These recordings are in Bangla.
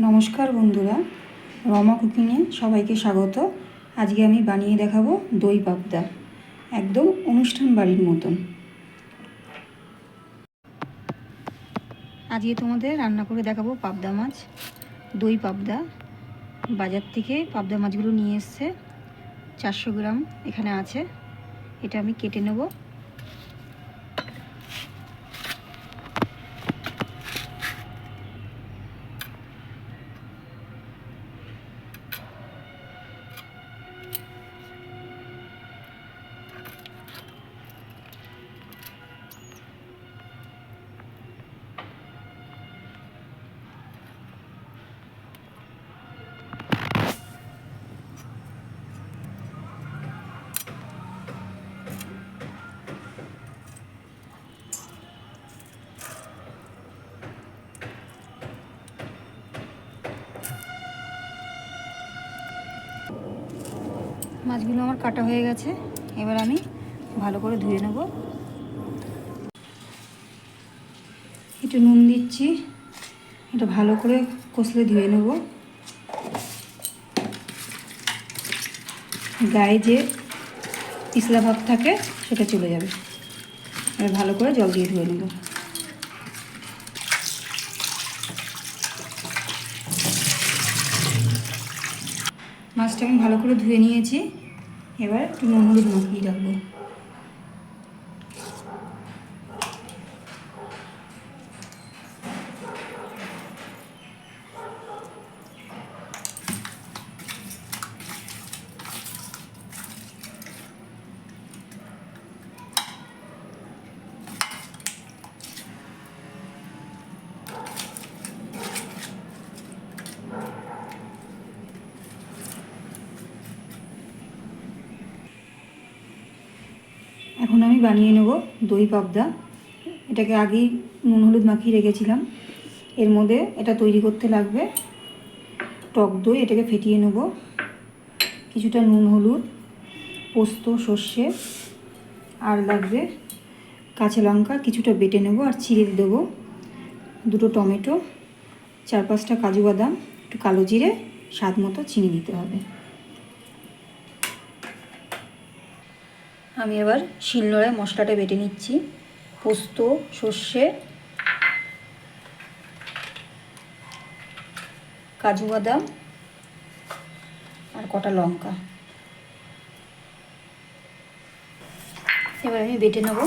নমস্কার বন্ধুরা, রমা কুকিংয়ে সবাইকে স্বাগত। আজকে আমি বানিয়ে দেখাবো দই পাবদা, একদম অনুষ্ঠান বাড়ির মতন। আজকে তোমাদের রান্না করে দেখাবো পাবদা মাছ, দই পাবদা। বাজার থেকে পাবদা মাছগুলো নিয়ে এসছে, চারশো গ্রাম এখানে আছে। এটা আমি কেটে নেব। মাছগুলো আমার কাটা হয়ে গেছে। এবার আমি ভালো করে ধুয়ে নেব। একটু নুন দিচ্ছি। এটা ভালো করে কষলে ধুয়ে নেব। গায়ে যে পিছলা ভাব থাকে, সেটা চলে যাবে। এবার ভালো করে জল দিয়ে ধুয়ে নেব। মাছটা আমি ভালো করে ধুয়ে নিয়েছি। এবার নুন হলুদ মাখিয়ে রাখব। এখন আমি বানিয়ে নেব দই পাবদা। এটাকে আগেই নুন হলুদ মাখিয়ে রেখেছিলাম। এর মধ্যে এটা তৈরি করতে লাগবে টক দই, এটাকে ফেটিয়ে নেব। কিছুটা নুন হলুদ, পোস্ত, সর্ষে, আর লাগবে কাঁচা লঙ্কা, কিছুটা বেটে নেব আর চিড়ে দেবো। দুটো টমেটো, চার পাঁচটা কাজু বাদাম, একটু কালো জিরে, স্বাদ মতো চিনি দিতে হবে। আমি এবার শিলনোড়ায় মশলাটা বেটে নিচ্ছি। পোস্ত, সর্ষে, কাজু বাদাম আর কটা লঙ্কা। এবার আমি বেটে নেব।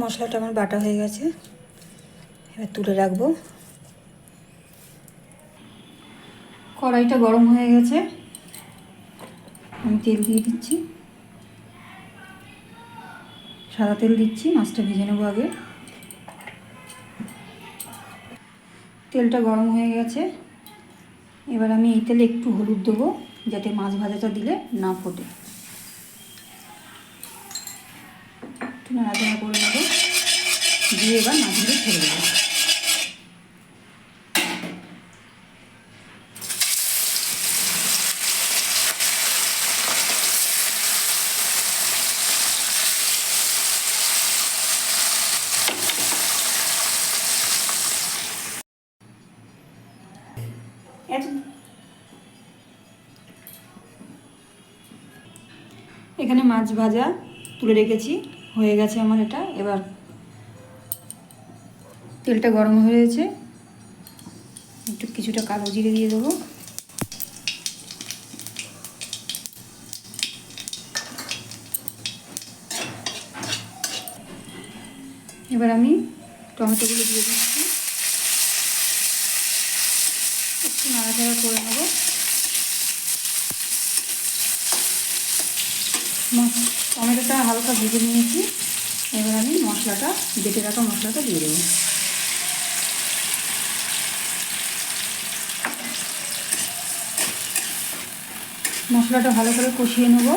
মশলাটা আমার বাটা হয়ে গেছে। এবার তুলে রাখব। কড়াইটা গরম হয়ে গেছে। আমি তেল দিয়ে দিচ্ছি। সাদা তেল দিচ্ছি, মাছটা ভেজে নেব আগে। তেলটা গরম হয়ে গেছে। এবার আমি এই তেলে একটু হলুদ দেবো, যাতে মাছ ভাজাটা দিলে না ফোটে। একটু নাড়াচাড়া করে দিয়ে এবার মাছগুলো ছেড়ে দেবো। এখানে মাছ ভাজা তুলে রেখেছি, হয়ে গেছে আমার এটা। এবার তেলটা গরম হয়েছে। একটু কিছুটা কালো জিরে দিয়ে দেবো। এবার আমি টমেটোগুলো দিয়ে দিচ্ছি। একটু নাড়াচাড়া করে নেব। টমেটোটা হালকা ভেজে নিয়েছি। এবার আমি মশলাটা, বেটে রাখা মশলাটা দিয়ে দেবো। মশলাটা ভালো করে কষিয়ে নেব।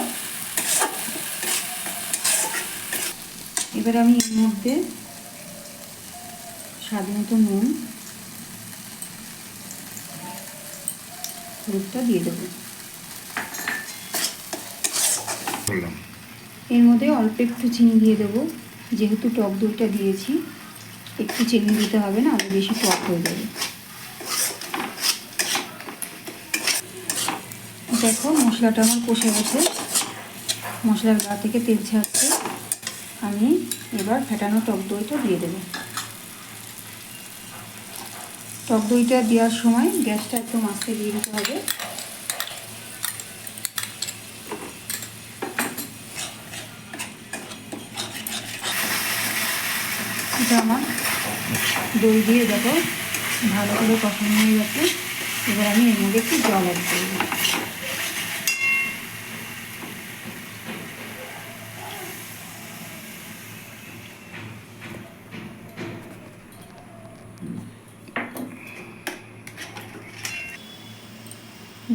এবার আমি এর মধ্যে স্বাদ মতো নুন হলুদটা দিয়ে দেবো। এর মধ্যে অল্প একটু চিনি দিয়ে দেবো যেহেতু টক দইটা দিয়েছি একটু চিনি দিতে হবে না আরও বেশি টক হয়ে যাবে। দেখো মশলাটা আমার কষে গেছে। মশলার গা থেকে তেল ছাড়ছে। আমি এবার ফেটানো টক দইটা দিয়ে দেবো। টক দইটা দেওয়ার সময় গ্যাসটা একদম আস্তে দিয়ে দিতে হবে। এটা আমার দই দিয়ে দেখো ভালো করে কষানো হয়ে গেছে। এবার আমি এর মধ্যে একটু জল অ্যাড করব।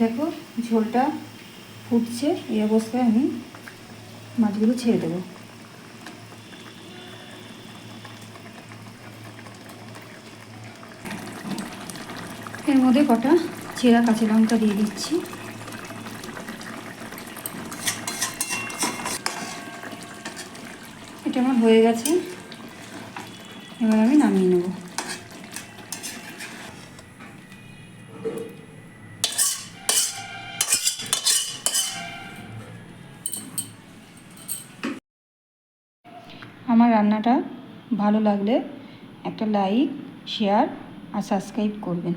দেখো ঝোলটা ফুটছে, এই অবস্থায় আমি মাছগুলো ছেড়ে দেবো। এর মধ্যে কটা চেরা কাঁচা লঙ্কা দিয়ে দিচ্ছি। এটা আমার হয়ে গেছে। এবার আমি নামিয়ে নেব। আমার রান্নাটা ভালো লাগলে একটা লাইক শেয়ার আর সাবস্ক্রাইব করবেন।